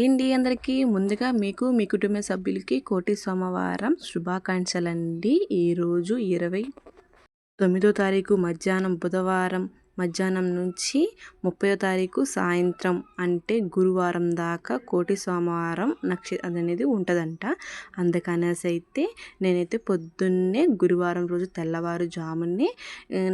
ఏంటి అందరికీ? ముందుగా మీకు మీ కుటుంబ సభ్యులకి కోటి సోమవారం శుభాకాంక్షలండి. ఈరోజు ఇరవై తొమ్మిదో తారీఖు మధ్యాహ్నం బుధవారం. మధ్యాహ్నం నుంచి ముప్పై తారీఖు సాయంత్రం అంటే గురువారం దాకా కోటి సోమవారం నక్ష అనేది ఉంటుందంట. అందుకనేసి అయితే నేనైతే పొద్దున్నే గురువారం రోజు తెల్లవారుజామునే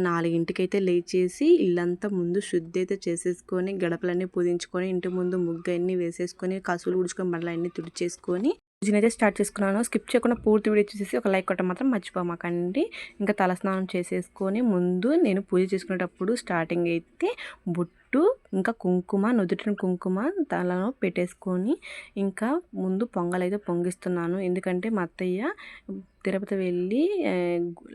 నాలుగింటికైతే లేచేసి ఇల్లంతా ముందు శుద్ధి అయితే చేసేసుకొని గడపలన్నీ పూజించుకొని ఇంటి ముందు ముగ్గు అన్నీ వేసేసుకొని కసులు ఉడుచుకొని మళ్ళీ అన్నీ తుడిచేసుకొని నేనైతే స్టార్ట్ చేసుకున్నాను. స్కిప్ చేయకుండా పూర్తి వీడియో చూసేసి ఒక లైక్ కొట్టడం మాత్రం మర్చిపోమాకండి ఇంకా తలస్నానం చేసేసుకొని ముందు నేను పూజ చేసుకునేటప్పుడు స్టార్టింగ్ అయితే బొట్టు ఇంకా కుంకుమ నుదుటిన కుంకుమ తలలో పెట్టేసుకొని ఇంకా ముందు పొంగల్ అయితే పొంగిస్తున్నాను. ఎందుకంటే మా అత్తయ్య తిరుపతి వెళ్ళి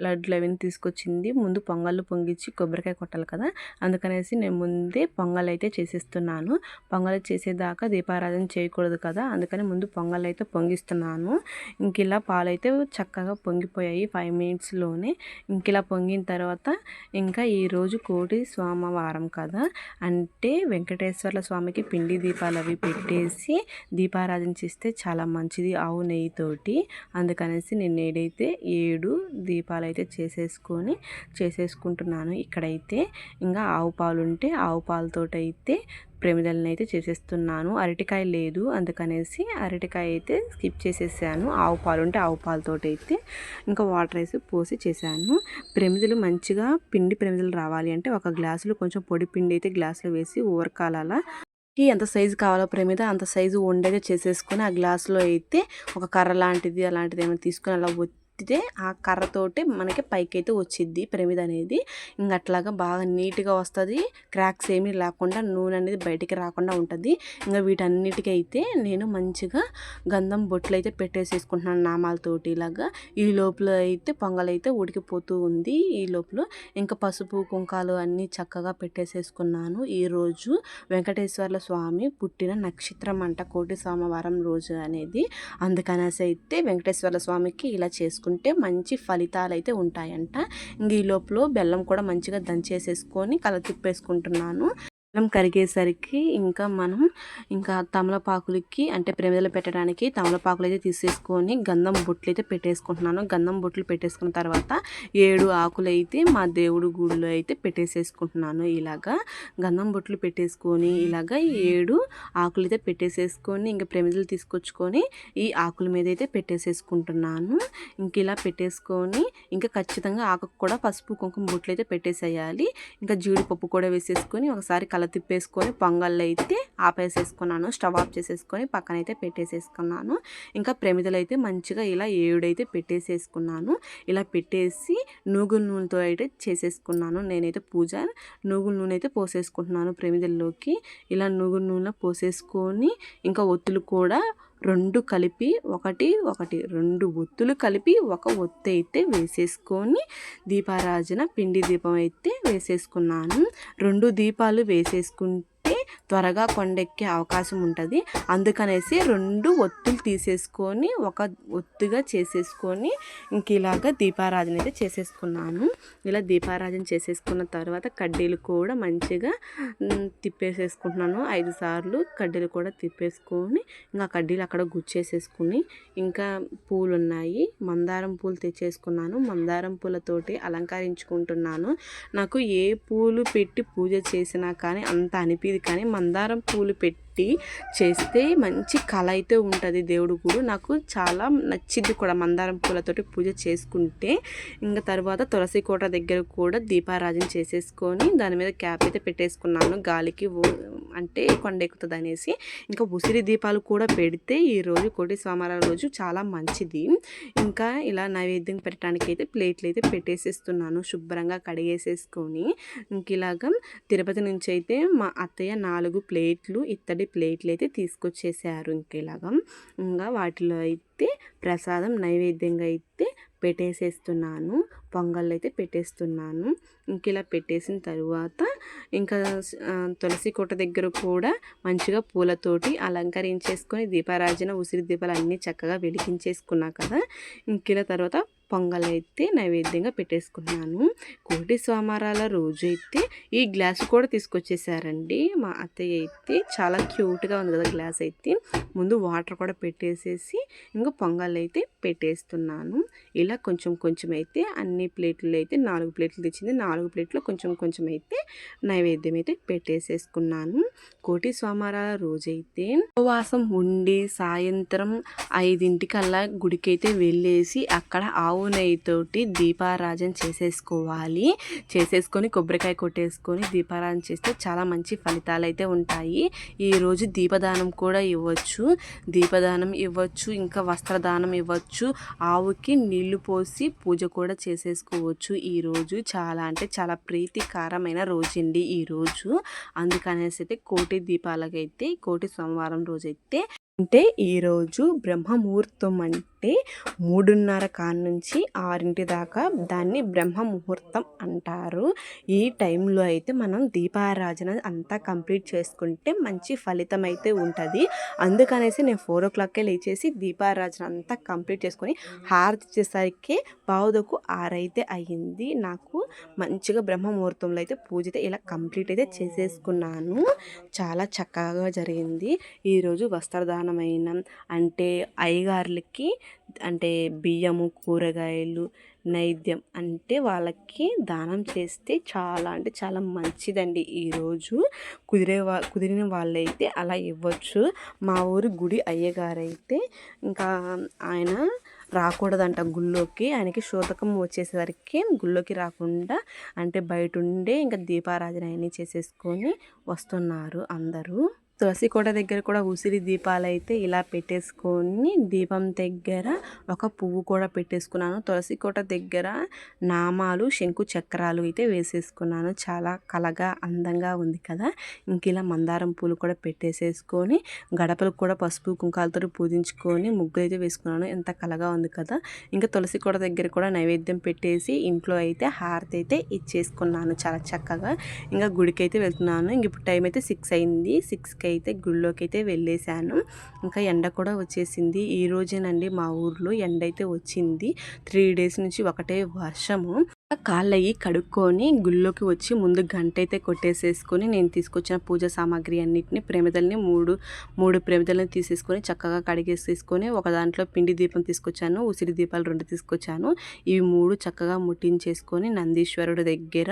లడ్లు అవన్నీ తీసుకొచ్చింది. ముందు పొంగళ్ళు పొంగించి కొబ్బరికాయ కొట్టాలి కదా. అందుకనేసి నేను ముందే పొంగల్ అయితే చేసేస్తున్నాను. పొంగల్ చేసేదాకా దీపారాధన చేయకూడదు కదా. అందుకని ముందు పొంగల్ అయితే పొంగిస్తున్నాను. ఇంక ఇలా పాలైతే చక్కగా పొంగిపోయాయి ఫైవ్ మినిట్స్లోనే ఇంక ఇలా పొంగిన తర్వాత ఇంకా ఈరోజు కోటి సోమవారం కదా. అంటే వెంకటేశ్వర్ల స్వామికి పిండి దీపాలు అవి పెట్టేసి దీపారాధన చేస్తే చాలా మంచిది. ఆవు నెయ్యితోటి. అందుకనేసి నేను అయితే ఏడు దీపాలు అయితే చేసేసుకొని చేసేసుకుంటున్నాను. ఇక్కడైతే ఇంకా ఆవు పాలు ఉంటే ఆవు పాలతో అయితే ప్రమిదలను అయితే చేసేస్తున్నాను. అరటికాయ లేదు అందుకనేసి అరటికాయ అయితే స్కిప్ చేసేసాను. ఆవు పాలు ఉంటే ఆవు పాలతోటి అయితే ఇంకా వాటర్ వేసి పోసి చేశాను. ప్రమిదలు మంచిగా పిండి ప్రమిదలు రావాలి అంటే ఒక గ్లాసులో కొంచెం పొడి పిండి అయితే గ్లాసులో వేసి ఊరకాల ఎంత సైజు కావాలో ప్రమిద అంత సైజు వండేగా చేసేసుకొని ఆ గ్లాస్లో అయితే ఒక కర్ర లాంటిది అలాంటిది ఏమైనా తీసుకొని అలా ఎత్తితే ఆ కర్రతోటి మనకి పైకైతే వచ్చిద్ది పిరమిడ్ అనేది. ఇంక అట్లాగా బాగా నీట్గా వస్తుంది. క్రాక్స్ ఏమీ లేకుండా నూనె అనేది బయటికి రాకుండా ఉంటుంది. ఇంకా వీటన్నిటికీ అయితే నేను మంచిగా గంధం బొట్లు అయితే పెట్టేసేసుకుంటున్నాను నామాలతోటి ఇలాగా. ఈ లోపల అయితే పొంగలైతే అయితే ఉడికిపోతూ ఉంది ఈ లోపల. ఇంకా పసుపు కుంకాలు అన్నీ చక్కగా పెట్టేసేసుకున్నాను. ఈరోజు వెంకటేశ్వర్ల స్వామి పుట్టిన నక్షత్రం అంట కోటి సోమవారం రోజు అనేది. అందుకనేసి అయితే వెంకటేశ్వర్ల స్వామికి ఇలా చేసుకున్నాను. చేసుకుంటే మంచి ఫలితాలు అయితే ఉంటాయంట. ఇంక ఈ లోపల బెల్లం కూడా మంచిగా దంచేసేసుకొని కల తిప్పేసుకుంటున్నాను. బెల్లం కరిగేసరికి ఇంకా మనం ఇంకా తమలపాకులకి అంటే ప్రమిదలు పెట్టడానికి తమలపాకులు అయితే తీసేసుకొని గంధం బొట్లు అయితే పెట్టేసుకుంటున్నాను. గంధం బొట్లు పెట్టేసుకున్న తర్వాత ఏడు ఆకులు అయితే మా దేవుడు గుడిలో అయితే పెట్టేసేసుకుంటున్నాను. ఇలాగా గంధం బొట్లు పెట్టేసుకొని ఇలాగా ఏడు ఆకులు అయితే పెట్టేసేసుకొని ఇంకా ప్రమిదలు తీసుకొచ్చుకొని ఈ ఆకుల మీద అయితే పెట్టేసేసుకుంటున్నాను. ఇంక ఇలా పెట్టేసుకొని ఇంకా ఖచ్చితంగా ఆకు కూడా పసుపు కుంకుమ బొట్లు అయితే పెట్టేసేయాలి. ఇంకా జీడిపప్పు కూడా వేసేసుకొని ఒకసారి తల తిప్పేసుకొని పొంగళ్ళు అయితే ఆపేసేసుకున్నాను. స్టవ్ ఆఫ్ చేసేసుకొని పక్కనైతే పెట్టేసేసుకున్నాను. ఇంకా ప్రమిదలు అయితే మంచిగా ఇలా ఏడైతే పెట్టేసేసుకున్నాను. ఇలా పెట్టేసి నూగుల నూనెతో అయితే చేసేసుకున్నాను. నేనైతే పూజ నూగుల నూనె అయితే పోసేసుకుంటున్నాను ప్రమిదల్లోకి. ఇలా నూగుల నూనె పోసేసుకొని ఇంకా ఒత్తులు కూడా రెండు కలిపి ఒకటి ఒకటి రెండు ఒత్తులు కలిపి ఒక ఒత్తు అయితే వేసేసుకొని దీపారాజన పిండి దీపం అయితే వేసేసుకున్నాను. రెండు దీపాలు వేసేసుకుంటే త్వరగా కొండెక్కే అవకాశం ఉంటుంది. అందుకనేసి రెండు ఒత్తులు తీసేసుకొని ఒక ఒత్తుగా చేసేసుకొని ఇంక ఇలాగ దీపారాధన అయితే చేసేసుకున్నాను ఇలా దీపారాధన చేసేసుకున్న తర్వాత కడ్డీలు కూడా మంచిగా తిప్పేసేసుకుంటున్నాను. ఐదు సార్లు కడ్డీలు కూడా తిప్పేసుకొని ఇంకా కడ్డీలు అక్కడ గుచ్చేసేసుకుని ఇంకా పూలు ఉన్నాయి మందారం పూలు తెచ్చేసుకున్నాను. మందారం పూలతోటి అలంకరించుకుంటున్నాను. నాకు ఏ పూలు పెట్టి పూజ చేసినా కానీ అంత అనిపిది కానీ మందారం పూలు పెట్టి పెట్టి చేస్తే మంచి కళ అయితే ఉంటుంది దేవుడు కూడా. నాకు చాలా నచ్చింది కూడా మందారం పూలతోటి పూజ చేసుకుంటే. ఇంకా తర్వాత తులసి కోట దగ్గర కూడా దీపారాజన చేసేసుకొని దాని మీద క్యాప్ అయితే పెట్టేసుకున్నాను. గాలికి అంటే కొండెక్కుతుంది అనేసి. ఇంకా ఉసిరి దీపాలు కూడా పెడితే ఈరోజు కోటి సోమవారం రోజు చాలా మంచిది. ఇంకా ఇలా నైవేద్యం పెట్టడానికి అయితే ప్లేట్లు అయితే పెట్టేసేస్తున్నాను. శుభ్రంగా కడిగేసేసుకొని. ఇంక ఇలాగా తిరుపతి నుంచి అయితే మా అత్తయ్య నాలుగు ప్లేట్లు ఇత్తడి ప్లేట్లు అయితే తీసుకొచ్చేసారు ఇంకేలాగా. ఇంకా వాటిలో అయితే ప్రసాదం నైవేద్యంగా అయితే పెట్టేసేస్తున్నాను. పొంగల్ అయితే పెట్టేస్తున్నాను. ఇంక ఇలా పెట్టేసిన తరువాత ఇంకా తులసి కోట దగ్గర కూడా మంచిగా పూలతోటి అలంకరించేసుకొని దీపారాజన ఉసిరి దీపాలు అన్నీ చక్కగా వెలిగించేసుకున్నా కదా. ఇంక ఇలా తర్వాత పొంగల్ అయితే నైవేద్యంగా పెట్టేసుకున్నాను. కోటి సోమవారాల రోజు అయితే ఈ గ్లాస్ కూడా తీసుకొచ్చేసారండి. మా అత్తయ్య అయితే చాలా క్యూట్గా ఉంది కదా గ్లాస్ అయితే. ముందు వాటర్ కూడా పెట్టేసేసి ఇంకా పొంగల్ అయితే పెట్టేస్తున్నాను. ఇలా కొంచెం కొంచెం అయితే అన్ని ప్లేట్లు అయితే నాలుగు ప్లేట్లు తెచ్చింది. నాలుగు ప్లేట్లు కొంచెం కొంచెం అయితే నైవేద్యం అయితే పెట్టేసేసుకున్నాను. కోటి సోమవారాల రోజైతే ఉపవాసం ఉండి సాయంత్రం ఐదింటికల్లా గుడికైతే వెళ్ళేసి అక్కడ ఆవు నెయ్యితోటి దీపారాజన చేసేసుకోవాలి. చేసేసుకొని కొబ్బరికాయ కొట్టేసుకొని దీపారాజన చేస్తే చాలా మంచి ఫలితాలు అయితే ఉంటాయి ఈరోజు దీపదానం కూడా ఇవ్వచ్చు. దీపదానం ఇవ్వచ్చు ఇంకా వస్త్రదానం ఇవ్వచ్చు. ఆవుకి నీళ్ళు పోసి పూజ కూడా చేసేసుకోవచ్చు ఈరోజు చాలా అంటే చాలా ప్రీతికరమైన రోజండి ఈరోజు అందుకనేసి అయితే కోటి దీపాలకైతే కోటి సోమవారం రోజైతే అంటే ఈరోజు బ్రహ్మముహూర్తం అంటే మూడున్నర నుంచి ఆరింటి దాకా దాన్ని బ్రహ్మ ముహూర్తం అంటారు. ఈ టైంలో అయితే మనం దీపారాధన అంతా కంప్లీట్ చేసుకుంటే మంచి ఫలితం అయితే ఉంటుంది. అందుకనేసి నేను ఫోర్ ఓ క్లాక్కే లేచేసి దీపారాధన అంతా కంప్లీట్ చేసుకొని హారతి ఇచ్చేసరికి పావుదకు ఆరైతే అయ్యింది. నాకు మంచిగా బ్రహ్మ ముహూర్తంలో అయితే పూజ అయితే ఇలా కంప్లీట్ అయితే చేసేసుకున్నాను. చాలా చక్కగా జరిగింది. ఈరోజు వస్త్రదానమైన అంటే అయ్యగారులకి అంటే బియ్యము కూరగాయలు నైద్యం అంటే వాళ్ళకి దానం చేస్తే చాలా అంటే చాలా మంచిదండి. ఈరోజు కుదిరే వా కుదిరిన వాళ్ళైతే అలా ఇవ్వచ్చు. మా ఊరి గుడి అయ్యగారైతే ఇంకా ఆయన రాకూడదంట గుళ్ళోకి. ఆయనకి శోతకం వచ్చేసరికి గుళ్ళోకి రాకుండా అంటే బయట ఉండే ఇంకా దీపారాధన అన్నీ చేసేసుకొని వస్తున్నారు అందరూ. తులసి కోట దగ్గర కూడా ఉసిరి దీపాలు అయితే ఇలా పెట్టేసుకొని దీపం దగ్గర ఒక పువ్వు కూడా పెట్టేసుకున్నాను. తులసి కోట దగ్గర నామాలు శంకు చక్రాలు అయితే వేసేసుకున్నాను. చాలా కలగా అందంగా ఉంది కదా. ఇంక ఇలా మందారం పూలు కూడా పెట్టేసేసుకొని గడపలకు కూడా పసుపు కుంకాలతో పూజించుకొని ముగ్గులు అయితే వేసుకున్నాను. ఎంత కలగా ఉంది కదా. ఇంకా తులసి కోట దగ్గర కూడా నైవేద్యం పెట్టేసి ఇంట్లో అయితే హారతి అయితే ఇచ్చేసుకున్నాను. చాలా చక్కగా. ఇంకా గుడికి అయితే వెళ్తున్నాను. ఇంక ఇప్పుడు టైం అయితే సిక్స్ అయింది. సిక్స్కి అయితే గుళ్ళోకి అయితే వెళ్ళేశాను. ఇంకా ఎండ కూడా వచ్చేసింది. ఈ రోజేనండి మా ఊర్లో ఎండ అయితే వచ్చింది. త్రీ డేస్ నుంచి ఒకటే వర్షము. కాళ్ళయి కడుక్కొని గుళ్ళోకి వచ్చి ముందు గంట అయితే కొట్టేసేసుకొని నేను తీసుకొచ్చిన పూజ సామాగ్రి అన్నిటిని ప్రేమిదల్ని మూడు మూడు ప్రేమిదల్ని తీసేసుకొని చక్కగా కడిగేసేసుకొని ఒక దాంట్లో పిండి దీపం తీసుకొచ్చాను ఉసిరి దీపాలు రెండు తీసుకొచ్చాను. ఇవి మూడు చక్కగా ముట్టించేసుకొని నందీశ్వరుడు దగ్గర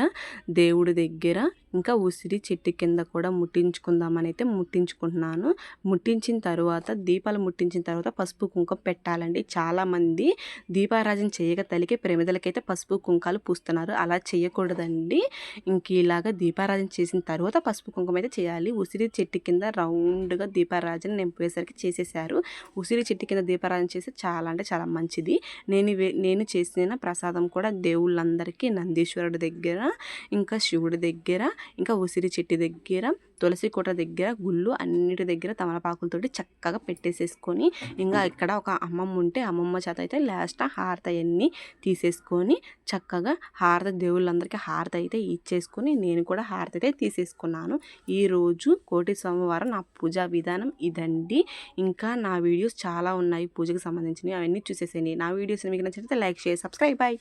దేవుడి దగ్గర ఇంకా ఉసిరి చెట్టు కింద కూడా ముట్టించుకుందామని అయితే ముట్టించుకుంటున్నాను. ముట్టించిన తర్వాత దీపాలు ముట్టించిన తర్వాత పసుపు కుంకుమ పెట్టాలండి. చాలామంది దీపారాజన చేయక తలికి ప్రేమిదలకైతే పసుపు కుంకాలు పూస్తున్నారు. అలా చేయకూడదండి. ఇంక ఇలాగా దీపారాజన చేసిన తర్వాత పసుపు కుంకుమ అయితే చేయాలి. ఉసిరి చెట్టు కింద రౌండ్గా దీపారాజన నింపేసరికి చేసేసారు. ఉసిరి చెట్టు కింద దీపారాజన చేస్తే చాలా అంటే చాలా మంచిది. నేను నేను చేసిన ప్రసాదం కూడా దేవుళ్ళందరికీ నందీశ్వరుడి దగ్గర ఇంకా శివుడి దగ్గర ఇంకా ఉసిరి చెట్టు దగ్గర తులసి కోట దగ్గర గుళ్ళు అన్నిటి దగ్గర తమలపాకులతోటి చక్కగా పెట్టేసేసుకొని ఇంకా ఇక్కడ ఒక అమ్మమ్మ ఉంటే అమ్మమ్మ చేత అయితే లాస్ట్ హారత అవన్నీ తీసేసుకొని చక్కగా హారత దేవుళ్ళందరికీ హారత అయితే ఇచ్చేసుకొని నేను కూడా హారత అయితే తీసేసుకున్నాను. ఈరోజు కోటి సోమవారం నా పూజా విధానం ఇదండి. ఇంకా నా వీడియోస్ చాలా ఉన్నాయి పూజకు సంబంధించినవి అవన్నీ చూసేసేయండి. నా వీడియోస్ మీకు నచ్చితే లైక్ చేసి సబ్స్క్రైబ్ బాయ్.